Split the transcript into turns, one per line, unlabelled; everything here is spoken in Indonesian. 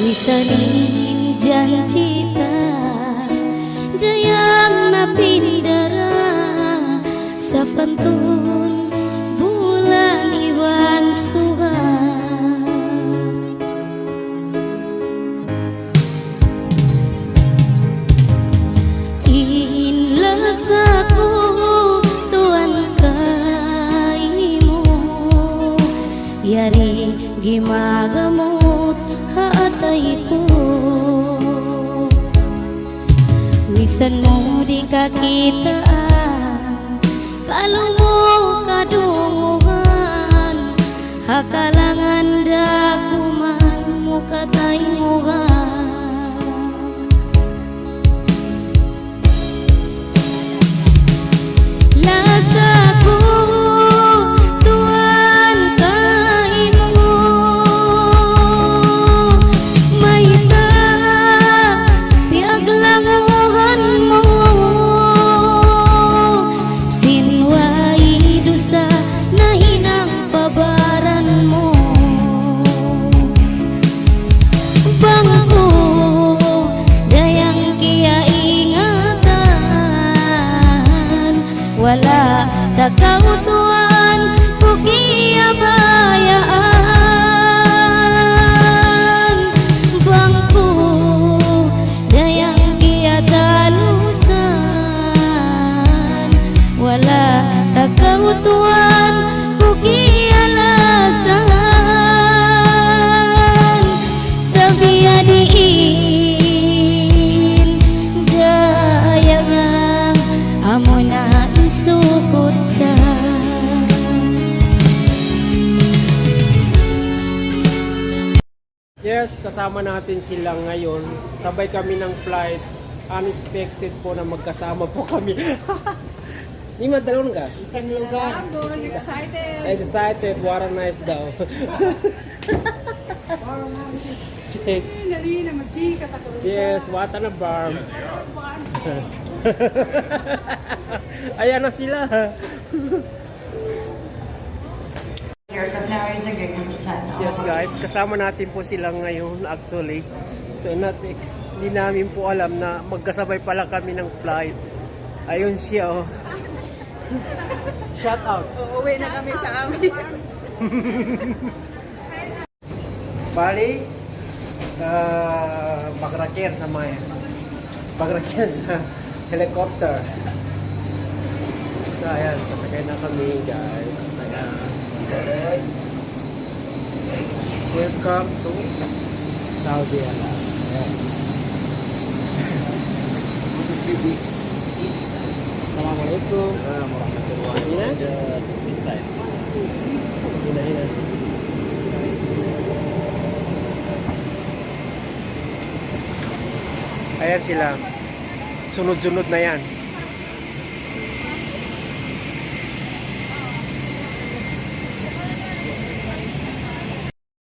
Wisanin janjita Dayang napindara Sa pantun Bulan iwan suhan Inlas aku Yari gimagamot haatay ko Wisan mo di kakita Kalau mo kadunguhan Hakalangan dakuman mo katayuhan wala tagautuan kugiabayaan na isukot ka
Yes, kasama natin sila ngayon. Sabay kami ng flight. Unexpected po na magkasama po kami. Ni madalon ka?
Isang lugar. Excited.
Excited, what a nice daw.
Ta ko.
Yes, what a barm. Ayan na sila. Yes guys, kasama natin po sila ngayon actually. So not hindi namin po alam na magkasabay pala kami ng flight. Ayun siya oh. Shout out.
Uuwi na kami sa amin.
Bali, uh, bagrakyan sa Maya. Bagrakyan sa helicopter. So ayan, kasakay na kami guys. Ayan. Welcome to Saudi Arabia. Assalamualaikum warahmatullahi Ayan sila. Sunod-sunod na yan.